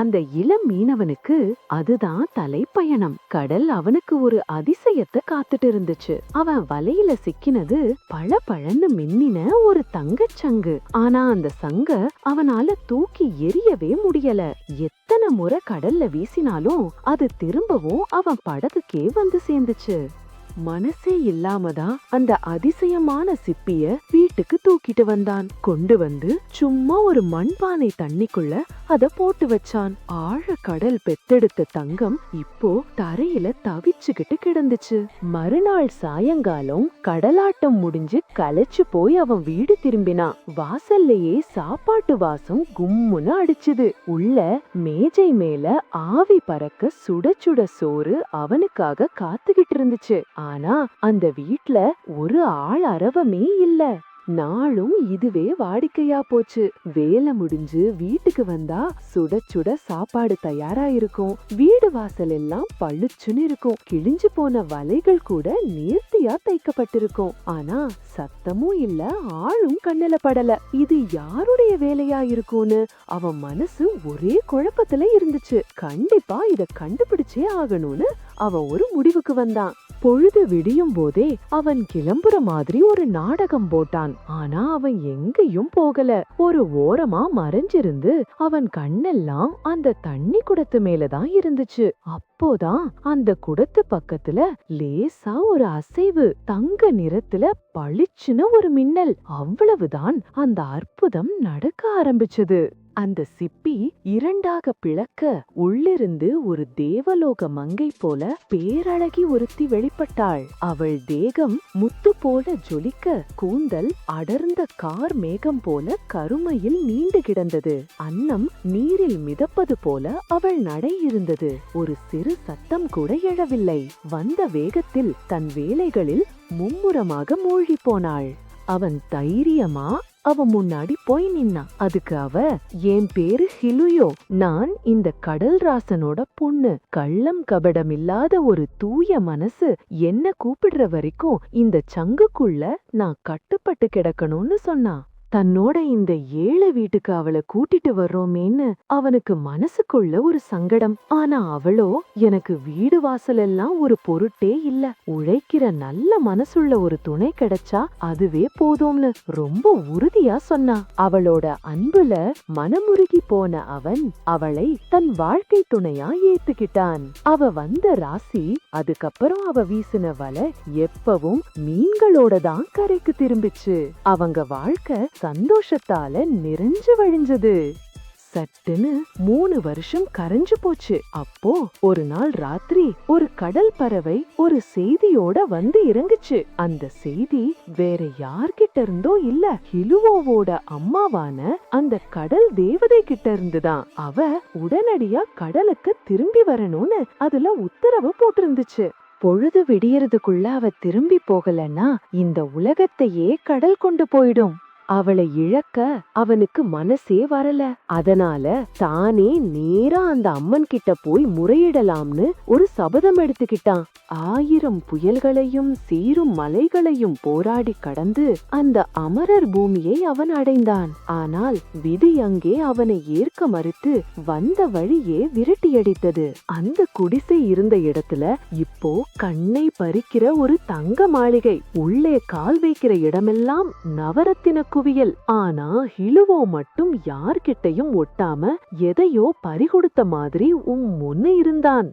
அந்த இளம் மீனவனுக்கு அதுதான் தலைப்பயணம். கடல் அவனுக்கு ஒரு அதிசயத்தை காத்துட்டு இருந்துச்சு அவன் வலையில சிக்கினது பள பழன்னு மின்னின ஒரு தங்கச்சங்கு ஆனா அந்த சங்க அவனால தூக்கி எரியவே முடியல. எத்தனை முறை கடல்ல வீசினாலும் அது திரும்பவும் அவன் படகுக்கே வந்து சேர்ந்துச்சு. மனசே இல்லாமதான் அந்த அதிசயமான சிப்பிய வீட்டுக்கு தூக்கிட்டு வந்தான். கொண்டு வந்து சும்மா ஒரு மண்பானை தண்ணிக்குள்ள அத போட்டு வச்சான். ஆழ கடல் பெத்தெடுத்த தங்கம் இப்போ தரையில தவிச்சுக்கிட்டு கிடந்துச்சு. மறுநாள் சாயங்காலம் கடலாட்டம் முடிஞ்சு களைச்சு போய் அவன் வீடு திரும்பினான். வாசல்லையே சாப்பாட்டு வாசம் கும்முன்னு அடிச்சுது. உள்ள மேஜை மேல ஆவி பறக்க சுட சுட சோறு அவனுக்காக காத்துக்கிட்டு இருந்துச்சு. ஆனா அந்த வீட்ல ஒரு ஆள் அரவமே இல்ல. நாளும் இதுவே வாடிக்கையா போச்சு. வேலை முடிஞ்சு வீட்டுக்கு வந்தா சுட சுட சாப்பாடு தயாரா இருக்கும். வீடு வாசல் எல்லாம் பழுச்சுன்னு இருக்கும். கிழிஞ்சு போன வலைகள் கூட நேர்த்தியா தைக்கப்பட்டிருக்கும். ஆனா சத்தமும் இல்ல ஆளும் கண்ணுல படல. இது யாருடைய வேலையா இருக்கும்னு அவன் மனசு ஒரே குழப்பத்துல இருந்துச்சு. கண்டிப்பா இத கண்டுபிடிச்சே ஆகணும்னு அவன் ஒரு முடிவுக்கு வந்தான். பொழுது விடியும் போதே அவன் கிளம்புற மாதிரி ஒரு நாடகம் போட்டான். ஆனா அவன் எங்கேயும் போகல. ஒரு ஓரமா மறைஞ்சிருந்து அவன் கண்ணெல்லாம் அந்த தண்ணி குடத்து மேலதான் இருந்துச்சு. அப்போதான் அந்த குடத்து பக்கத்துல லேசா ஒரு அசைவு தங்க நிறத்துல பளிச்சுன்னு ஒரு மின்னல். அவ்வளவுதான் அந்த அற்புதம் நடக்க ஆரம்பிச்சது. அந்த சிப்பி இரண்டாக பிளக்க உள்ளிருந்து ஒரு தேவலோக மங்கை போல பேரழகி ஒருத்தி வெளிப்பட்டாள். அவள் தேகம் முத்து போல ஜொலிக்க கூந்தல் அடர்ந்த கார் மேகம் போல கருமையில் நீண்டு கிடந்தது. அன்னம் நீரில் மிதப்பது போல அவள் நடை இருந்தது. ஒரு சிறு சத்தம் கூட எழவில்லை. வந்த வேகத்தில் தன் வேலைகளில் மும்முரமாக மூழ்கி போனாள். அவன் தைரியமா அவ முன்னாடி போய் நின்னா. அதுக்கு அவ என் பேரு ஹிலுயோ. நான் இந்த கடல் ராசனோட பொண்ணு. கள்ளம் கபடம் இல்லாத ஒரு தூய மனசு. என்ன கூப்பிடுற வரைக்கும் இந்த சங்குக்குள்ள நான் கட்டுப்பட்டு கிடக்கணும்னு சொன்னா. தன்னோட இந்த ஏழை வீட்டுக்கு அவளை கூட்டிட்டு வர்றோமேன்னு அவனுக்கு மனசுக்குள்ள ஒரு சங்கடம். ஆனா அவளோ எனக்கு வீடு வாசல் எல்லாம் ஒரு பொருட்டே இல்ல. உழைக்கிற நல்ல மனசுள்ள ஒரு துணை கிடைச்சா அதுவே போதும்னு ரொம்ப உறுதியா சொன்னா. அவளோட அன்புல மனமுருகி போன அவன் அவளை தன் வாழ்க்கை துணையா ஏத்துக்கிட்டான். அவ வந்த ராசி அதுக்கப்புறம் அவ வீசின வலை எப்பவும் மீன்களோட தான் கரைக்கு திரும்பிச்சு. அவங்க வாழ்க்கை சந்தோஷத்தால நிறைஞ்சு வழிஞ்சது. சட்டுன்னு மூணு வருஷம் கரைஞ்சு போச்சு. அப்போ ஒரு நாள் ராத்திரி ஒரு கடல் பறவை ஒரு செய்தியோட வந்து இறங்குச்சு. அந்த செய்தி வேற யார்கிட்ட இருந்தோ இல்ல ஹிலுவோவோட அம்மாவான அந்த கடல் தேவதை கிட்ட இருந்துதான். அவ உடனடியா கடலுக்கு திரும்பி வரணும்னு அதுல உத்தரவு போட்டிருந்துச்சு. பொழுது விடியறதுக்குள்ள அவ திரும்பி போகலன்னா இந்த உலகத்தையே கடல் கொண்டு போயிடும். அவளை இழக்க அவனுக்கு மனசே வரல. அதனால தானே நேரா அந்த அம்மன் கிட்ட போய் முறையிடலாம்னு ஒரு சபதம் எடுத்துக்கிட்டான். ஆயிரம் புயல்களையும் சீரும் மலைகளையும் போராடி கடந்து அந்த அமரர் பூமியை அவன் அடைந்தான். ஆனால் விதி அங்கே அவனை ஏற்க மறுத்து வந்த வழியே விரட்டியடித்தது. அந்த குடிசை இருந்த இடத்துல இப்போ கண்ணை பறிக்கிற ஒரு தங்க மாளிகை உள்ளே கால் வைக்கிற இடமெல்லாம் நவரத்தின குவியல். ஆனா ஹிலுவோ மட்டும் யார்கிட்டயும் ஒட்டாம எதையோ பறிகொடுத்த மாதிரி உம் முன்னு இருந்தான்.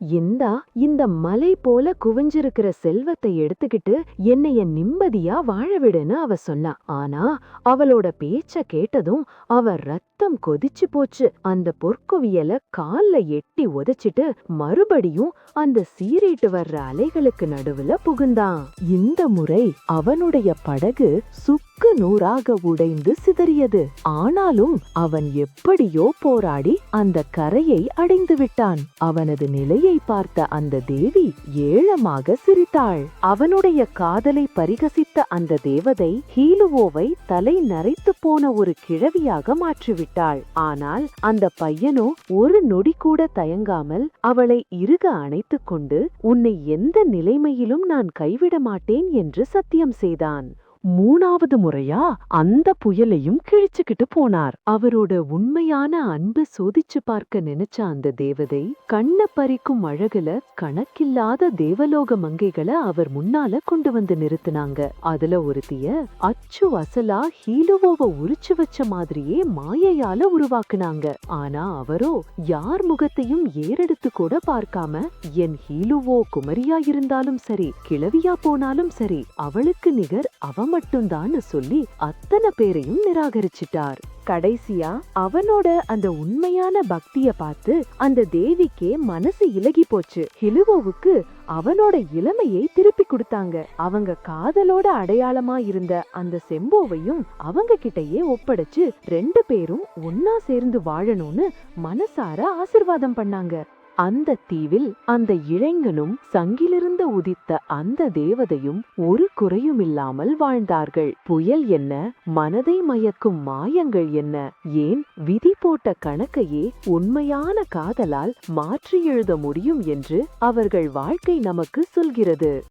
இந்தா இந்த மலை போல குவிஞ்சிருக்கிற செல்வத்தை எடுத்துக்கிட்டு என்னைய நிம்மதியா வாழ விடுன்னு அவ சொன்னா. ஆனா அவளோட பேச்ச கேட்டதும் அவ ரத்தம் கொதிச்சு போச்சு. அந்த பொற்குவியல கால்ல எட்டி உதைச்சிட்டு மறுபடியும் அந்த சீறிட்டு வர்ற அலைகளுக்கு நடுவுல புகுந்தான். இந்த முறை அவனுடைய படகு சுக்கு நூறாக உடைந்து சிதறியது. ஆனாலும் அவன் எப்படியோ போராடி அந்த கரையை அடைந்து விட்டான். அவனது நிலையை பார்த்த அந்த தேவி ஏளமாக சிரித்தாள். அவனுடைய காதலை பரிகசித்த அந்த தேவதை ஹீலுவோவை தலை நரைத்து போன ஒரு கிழவியாக மாற்றிவிட்டாள். ஆனால் அந்த பையனோ ஒரு நொடி கூட தயங்காமல் அவளை இறுக அணைத்துக் கொண்டு உன்னை எந்த நிலைமையிலும் நான் கைவிட மாட்டேன் என்று சத்தியம் செய்தான். மூணாவது முறையா அந்த புயலையும் கிழிச்சுக்கிட்டு போனார். அவரோட உண்மையான அன்பு சோதிச்சு பார்க்க நினைச்ச அந்த தேவதை கண்ண பறிக்கும் அழகுல கணக்கில்லாத தேவலோக மங்கைகளை அவர் முன்னால கொண்டு வந்து நிறுத்தினாங்க. அதுல ஒருத்திய அச்சு அசலா ஹீலுவோவ உரிச்சு வச்ச மாதிரியே மாயையால உருவாக்குனாங்க. ஆனா அவரோ யார் முகத்தையும் ஏறெடுத்து கூட பார்க்காம என் ஹீலுவோ குமரியா இருந்தாலும் சரி கிளவியா போனாலும் சரி அவளுக்கு நிகர் அவன் அவ மட்டும்தான்னு சொல்லி அத்தனை பேரையும் நிராகரிச்சிட்டார். கடைசியா அவனோட அந்த உண்மையான பக்திய பார்த்து அந்த தேவிக்கே மனசு இலகி போச்சு. ஹிலுவோவுக்கு அவனோட இளமையை திருப்பி கொடுத்தாங்க. அவங்க காதலோட அடையாளமா இருந்த அந்த செம்போவையும் அவங்க கிட்டயே ஒப்படைச்சு ரெண்டு பேரும் ஒன்னா சேர்ந்து வாழணும்னு மனசார ஆசிர்வாதம் பண்ணாங்க. அந்த தீவில் அந்த இளைஞனும் சங்கிலிருந்து உதித்த அந்த தேவதையும் ஒரு குறையும் இல்லாமல் வாழ்ந்தார்கள். புயல் என்ன? மனதை மயக்கும் மாயங்கள் என்ன? ஏன் விதி போட்ட கணக்கையே உண்மையான காதலால் மாற்றி எழுத முடியும் என்று அவர்கள் வாழ்க்கை நமக்கு சொல்கிறது.